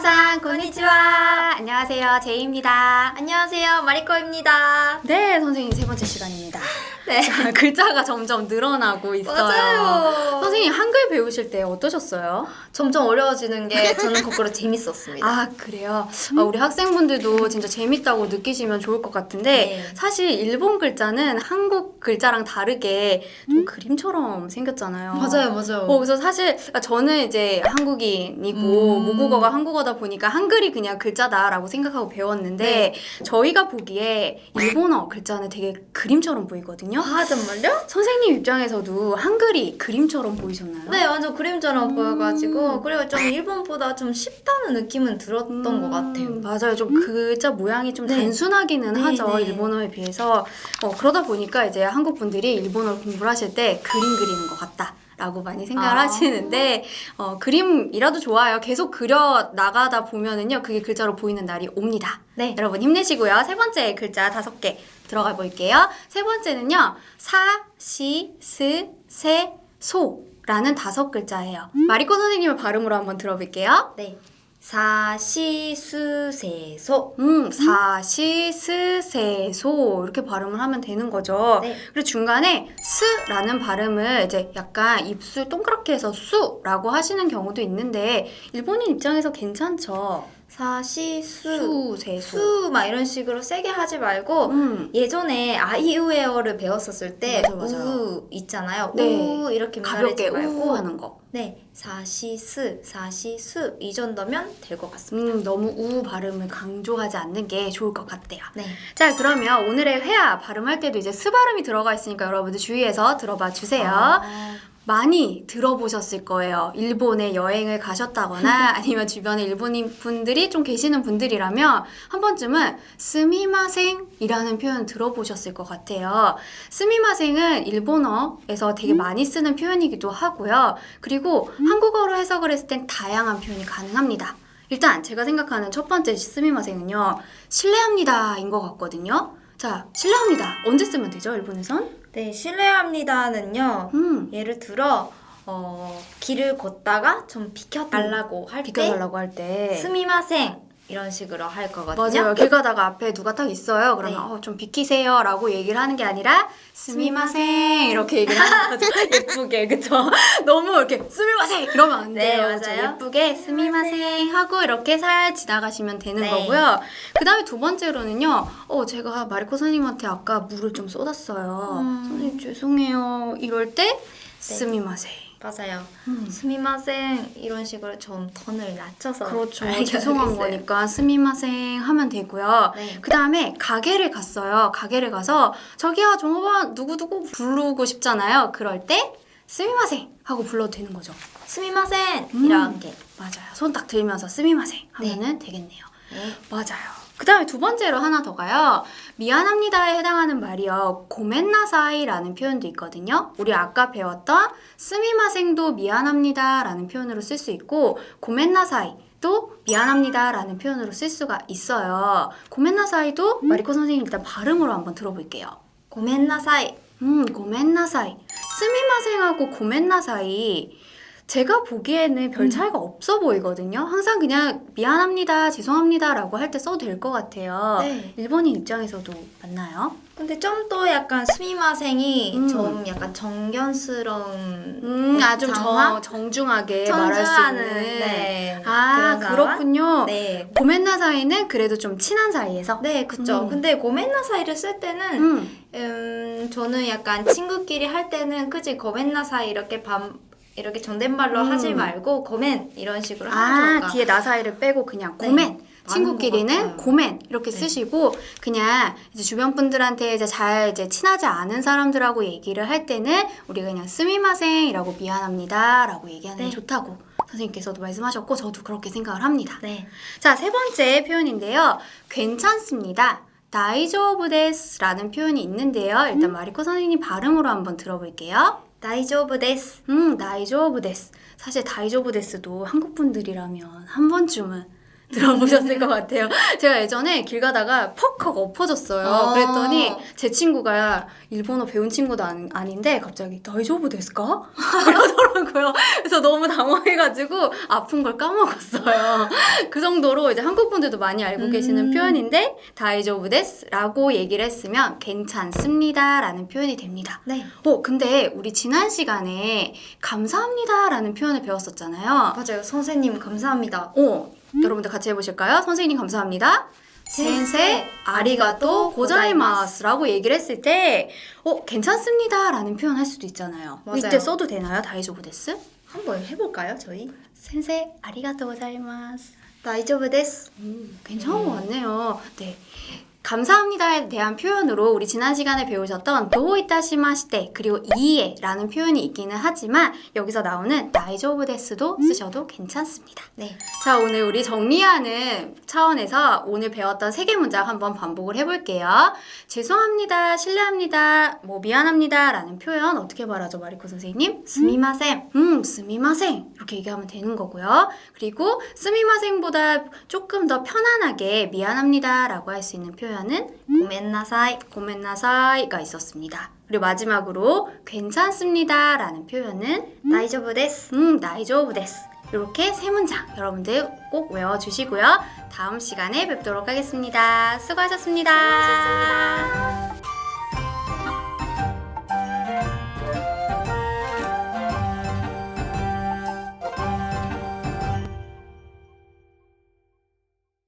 미나상 고니치와 안녕하세요 제이입니다. 안녕하세요, 마리코입니다. 네 선생님 세 번째 시간입니다. 네. 자, 글자가 점점 늘어나고 있어요. 맞아요. 선생님 한글 배우실 때 어떠셨어요? 점점 어려워지는 게 저는 거꾸로 재밌었습니다. 아 그래요? 아, 우리 학생분들도 진짜 재밌다고 느끼시면 좋을 것 같은데 네. 사실 일본 글자는 한국 글자랑 다르게 좀 그림처럼 생겼잖아요. 맞아요, 맞아요. 어, 그래서 사실 저는 이제 한국인이고 음. 모국어가 한국어다 보니까 한글이 그냥 글자다라고 생각하고 배웠는데 저희가 보기에 일본어 글자는 되게 그림처럼 보이거든요. 아, 정말요? 선생님 입장에서도 한글이 그림처럼 보이셨나요? 네, 완전 그림처럼 음. 보여가지고 그리고 좀 일본보다 좀 쉽다는 느낌은 들었던 음, 것 같아요. 맞아요. 좀 글자 모양이 좀 네. 단순하기는 네, 하죠. 네. 일본어에 비해서. 어, 그러다 보니까 이제 한국 분들이 일본어를 공부를 하실 때 그림 그리는 것 같다. 라고 많이 생각을 아. 하시는데 어, 그림이라도 좋아요. 계속 그려 나가다 보면은요 그게 글자로 보이는 날이 옵니다. 네. 여러분 힘내시고요. 세 번째 글자 다섯 개 들어가 볼게요. 세 번째는요 사, 시, 스, 세, 소 라는 다섯 글자예요. 마리코 선생님의 발음으로 한번 들어볼게요. 네. 사시수세소. 음, 사시스세소 이렇게 발음을 하면 되는 거죠. 네. 그리고 중간에 스라는 발음을 이제 약간 입술 동그랗게 해서 수라고 하시는 경우도 있는데 일본인 입장에서 괜찮죠. 사시수. 수세소. 수, 막 이런 식으로 세게 하지 말고 음, 예전에 아이우에어를 배웠었을 때 맞아, 맞아. 우 있잖아요. 네. 우 이렇게 가볍게 말하지 말고 우 하는 거. 네, 사시스, 사시수 이 정도면 될 것 같습니다. 음, 너무 우 발음을 강조하지 않는 게 좋을 것 같대요. 네. 자, 그러면 오늘의 회화 발음할 때도 이제 스 발음이 들어가 있으니까 여러분들 주의해서 들어봐 주세요. 아, 많이 들어보셨을 거예요. 일본에 여행을 가셨다거나 아니면 주변에 일본인 분들이 좀 계시는 분들이라면 한 번쯤은 스미마생이라는 표현 들어보셨을 것 같아요. 스미마생은 일본어에서 되게 많이 쓰는 표현이기도 하고요. 그리고 한국어로 해석을 했을 땐 다양한 표현이 가능합니다. 일단 제가 생각하는 첫 번째 스미마생은요. 실례합니다인 것 같거든요. 자, 실례합니다. 언제 쓰면 되죠, 일본에선? 네, 실례합니다는요. 음, 예를 들어 어, 길을 걷다가 좀 비켜달라고 할 때 비켜달라고 할 때. 스미마생 이런 식으로 할 거거든요. 맞아요. 길 가다가 앞에 누가 딱 있어요. 그러면 네. 어, 좀 비키세요 라고 얘기를 하는 게 아니라 스미마생 이렇게 얘기를 하는 거죠. 예쁘게 그쵸? 너무 이렇게 스미마생 이러면 안 네, 돼요. 맞아요. 그쵸? 예쁘게 스미마생 하고 이렇게 살 지나가시면 되는 네. 거고요. 그 다음에 두 번째로는요. 어 제가 마리코 선생님한테 아까 물을 좀 쏟았어요. 음. 선생님 죄송해요. 이럴 때 스미마생. 맞아요. 음. 스미마생 이런 식으로 좀 톤을 낮춰서 그렇죠. 죄송한. 거니까 스미마생 하면 되고요. 네. 그 다음에 가게를 갔어요. 가게를 가서 저기요 종업원 누구누구 부르고 싶잖아요. 그럴 때 스미마생 하고 불러도 되는 거죠. 스미마생 음. 이렇게. 맞아요. 손 딱 들면서 스미마생 하면은 되겠네요. 네. 맞아요. 그 다음에 두 번째로 하나 더 가요. 미안합니다에 해당하는 말이요. 고멘나사이라는 표현도 있거든요. 우리 아까 배웠던 스미마생도 미안합니다라는 표현으로 쓸 수 있고 고멘나사이도 미안합니다라는 표현으로 쓸 수가 있어요. 고멘나사이도 마리코 선생님 일단 발음으로 한번 들어볼게요. 고멘나사이. 음, 고멘나사이. 스미마생하고 고멘나사이. 제가 보기에는 별 차이가 없어 보이거든요. 항상 그냥 미안합니다, 죄송합니다라고 할 때 써도 될 것 같아요. 네. 일본인 입장에서도 맞나요? 근데 좀더 약간 스미마생이 음. 좀 약간 정견스러운 음, 아주 장화? 정, 정중하게 말할 수 있는. 네. 아, 그런 상황? 그렇군요. 네. 고멘나 사이는 그래도 좀 친한 사이에서. 네, 그쵸. 음. 근데 고멘나 사이를 쓸 때는 음, 음, 저는 약간 친구끼리 할 때는 그지 고멘나 사이 이렇게 밤 이렇게 존댓말로 음. 하지 말고 고멘 이런 식으로 하면 아, 좋을까? 뒤에 나사이를 빼고 그냥 네, 고멘. 친구끼리는. 고멘 이렇게 네. 쓰시고 그냥 이제 주변 분들한테 이제 잘 이제 친하지 않은 사람들하고 얘기를 할 때는 우리가 그냥 스미마생이라고 미안합니다라고 얘기하는 게 네. 좋다고 선생님께서도 말씀하셨고 저도 그렇게 생각을 합니다. 네. 자, 세 번째 표현인데요. 괜찮습니다. 다이조부데스라는 표현이 있는데요. 일단 마리코 선생님 발음으로 한번 들어볼게요. 다이조부 데스. 음, 다이조부데스. 사실 다이조부데스도 한국 분들이라면 한 번쯤은 들어보셨을 것 같아요. 제가 예전에 길 가다가 퍽 하고 엎어졌어요. 아. 그랬더니 제 친구가 일본어 배운 친구도 아니, 아닌데 갑자기 다이조부 데스까? 이러더라고요. 그래서 너무 당황해가지고 아픈 걸 까먹었어요. 그 정도로 이제 한국 분들도 많이 알고 음. 계시는 표현인데 다이조부 데스라고 얘기를 했으면 괜찮습니다라는 표현이 됩니다. 네. 어, 근데 우리 지난 시간에 감사합니다라는 표현을 배웠었잖아요. 맞아요. 선생님 감사합니다. 어, 여러분들 같이 해보실까요? 선생님 감사합니다. 센세 아리가또 고자이마스라고 얘기를 했을 때, 어, 괜찮습니다라는 표현 할 수도 있잖아요. 맞아요. 이때 써도 되나요? 다이조부 데스? 한번 해볼까요, 저희? 센세 아리가또 고자이마스. 다이조브 데스. 괜찮은 것 같네요. 네. 감사합니다에 대한 표현으로 우리 지난 시간에 배우셨던 도이타시마시테 그리고 이에라는 표현이 있기는 하지만 여기서 나오는 다이조브 데스도 쓰셔도 괜찮습니다. 네. 자, 오늘 우리 정리하는 차원에서 오늘 배웠던 세 개 문장 한번 반복을 해볼게요. 죄송합니다, 실례합니다, 뭐 미안합니다 라는 표현 어떻게 말하죠, 마리코 선생님? 스미마센. 음, 스미마생 이렇게 얘기하면 되는 거고요. 그리고 스미마생보다 조금 더 편안하게 미안합니다라고 할 수 있는 표현 은 고멘나사이. 고멘나사이가 있었습니다. 그리고 마지막으로 괜찮습니다 라는 표현은 다이조브 데스. 음, 나이조브 데스. 이렇게 세 문장 여러분들 꼭 외워주시고요. 다음 시간에 뵙도록 하겠습니다 수고하셨습니다. 수고하셨습니다.